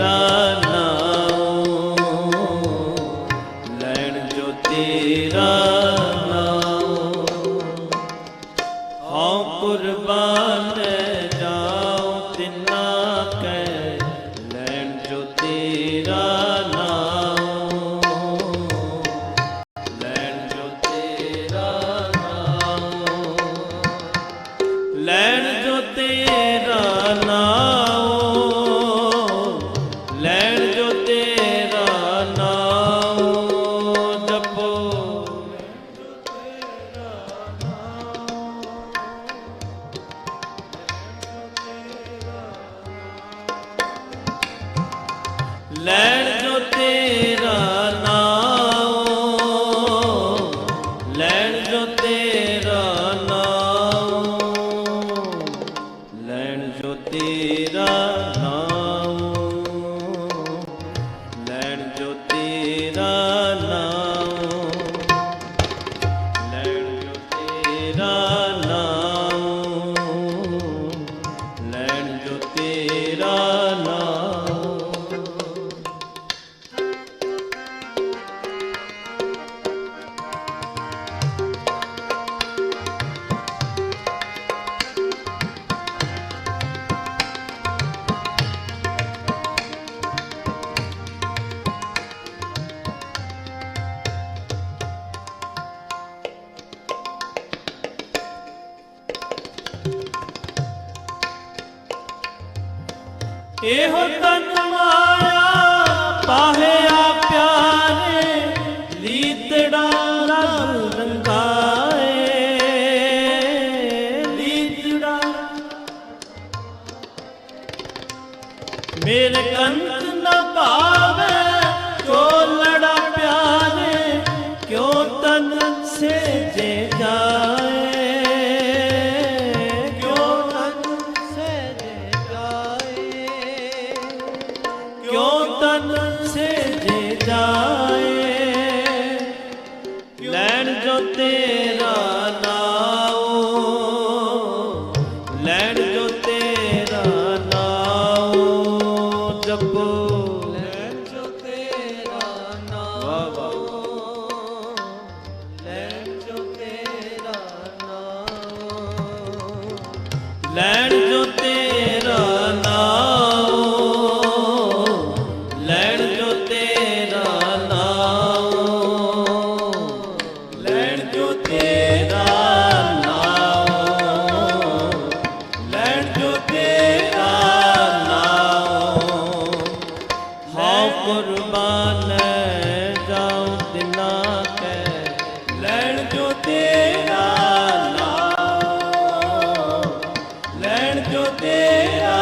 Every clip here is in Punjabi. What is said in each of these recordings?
Shah ਇਹੋ ਤਨ ਮਾਇਆ ਪਾਹਿਆ ਪਿਆਰੇ ਲੀਤੜਾ ਮੇਰੇ ਕੰਤ ਨਾ ਭਾਵੇ ਜੋ ਤੇਰਾ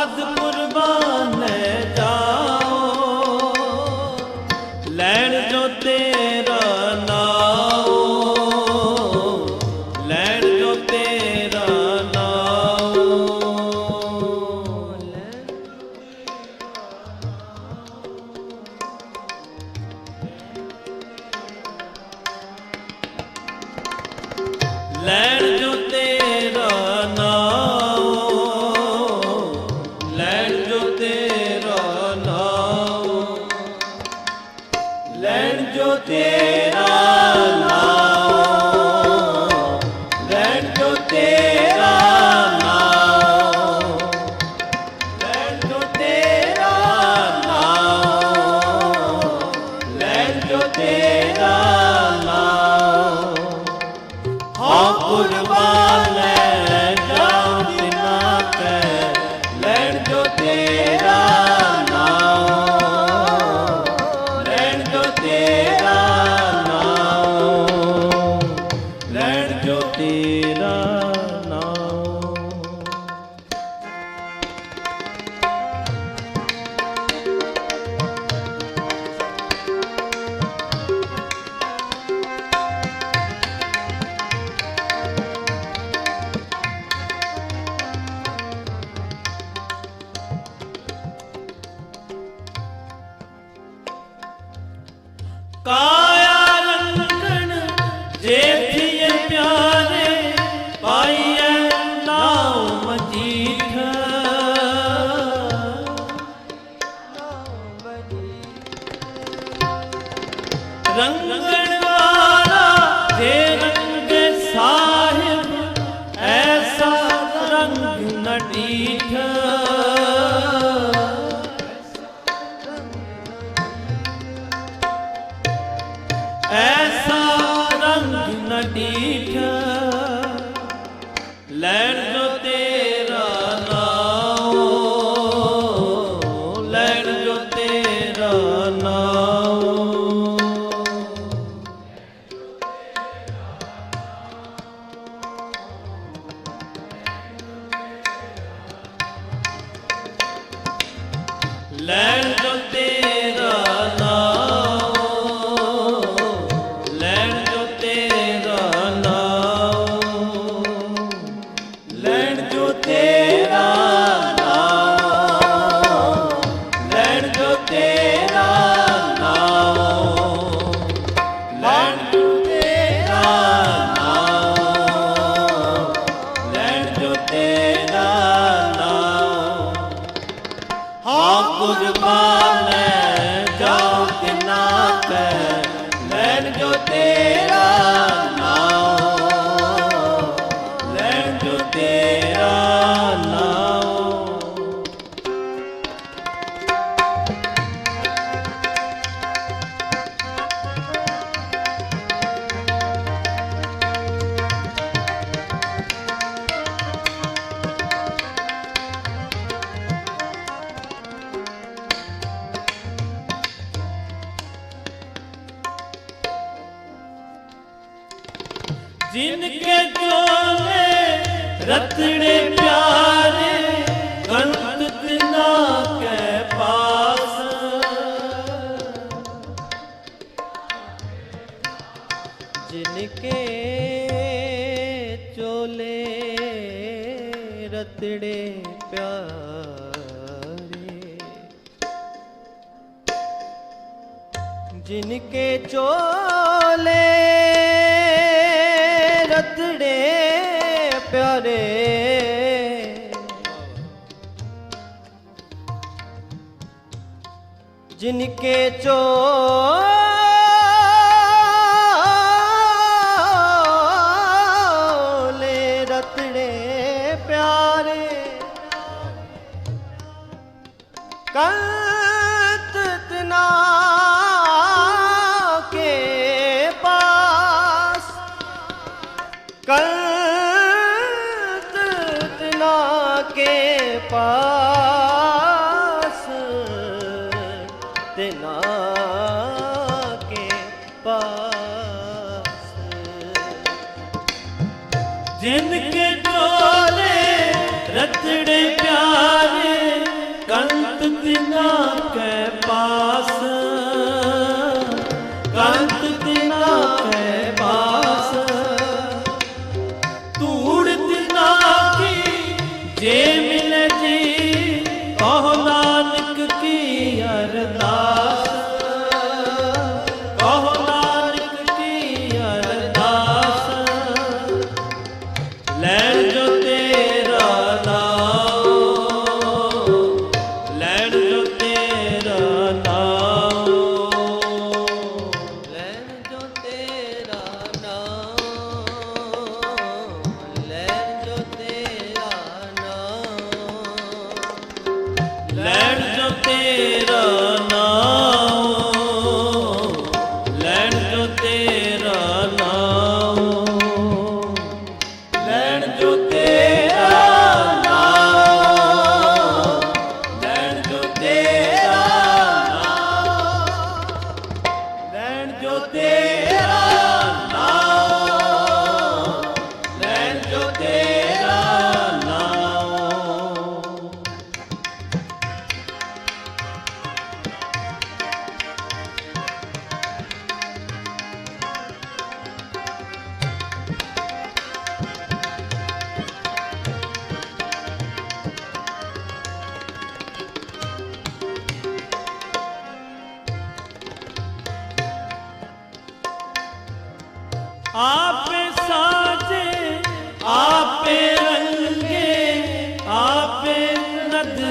ਸਦ ਕੁਰਬਾਨ ਜਾਓ। ਲੈਣ ਜੋ ਤੇਰਾ ਨਾਮ ਲੈਣ ਜੋ ਤੇਰਾ ਨਾਮ ਲੈਣ tỳ đa nào có नटी ਜਿਨ ਕੇ ਚੋਲੇ ਰਤਣੇ ਪਿਆਰੇ ਕੰਤ ਤਿਨਾ ਕੈ ਪਾਸ। ਜਿਨ ਕੇ ਚੋਲੇ ਰਤਣੇ ਪਿਆਰੇ, ਜਿਨ ਚੋਲੇ ਰਤੜੇ ਪਿਆਰੇ। ਜਿਨਕੇ ਚੋ